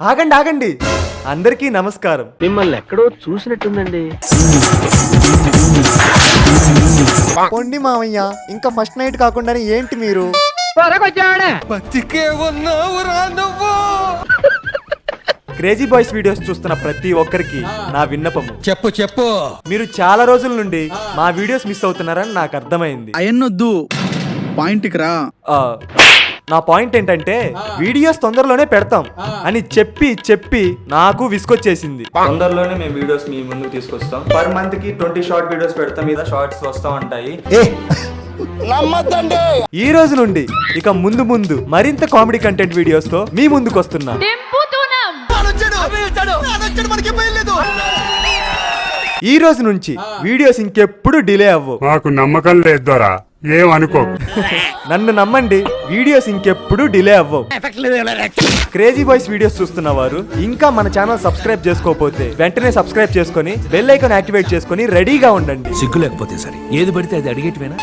ఆగండి ఆగండి. అందరికీ నమస్కారం. మిమ్మల్ని ఎక్కడో చూసినట్టుందండి. పొండి మామయ్య ఇంకా ఫస్ట్ నైట్ కాకుండానే ఏంటి మీరు? క్రేజీ బాయ్స్ వీడియోస్ చూస్తున్న ప్రతి ఒక్కరికి నా విన్నపము. చెప్పు చెప్పు. మీరు చాలా రోజుల నుండి మా వీడియోస్ మిస్ అవుతున్నారని నాకు అర్థమైంది. అయన్నొద్దు. పాయింట్కి రా. ఆ, నా పాయింట్ ఏంటంటే వీడియోస్ తొందరలోనే పెడతాం. అని చెప్పి చెప్పి నాకు విసుకొచ్చేసింది తొందరలోనే మేము వీడియోస్ మీ ముందుకు తీసుకొస్తాం. పర్ మంత్కి ట్వంటీ షార్ట్ వీడియోస్ పెడతాం మీద షార్ట్స్ వస్తా ఉంటాయి. ఈ రోజు నుండి ఇక ముందు ముందు మరింత కామెడీ కంటెంట్ వీడియోస్తో మీ ముందుకు వస్తున్నా. ఈ రోజు నుంచి వీడియోస్ ఇంకెప్పుడు డిలే అవ్వవు మాకు నమ్మకం లేదు ఏమనుకో. నన్ను నమ్మండి వీడియోస్ ఇంకెప్పుడు డిలే అవ్వవు. క్రేజీ బాయ్స్ వీడియోస్ చూస్తున్న వారు ఇంకా మన ఛానల్ సబ్స్క్రైబ్ చేసుకోకపోతే వెంటనే సబ్స్క్రైబ్ చేసుకొని బెల్ ఐకాన్ యాక్టివేట్ చేసుకొని రెడీగా ఉండండి. సిగ్గు లేకపోతే సరే ఏది పడితే అది అడిగేటివేనా?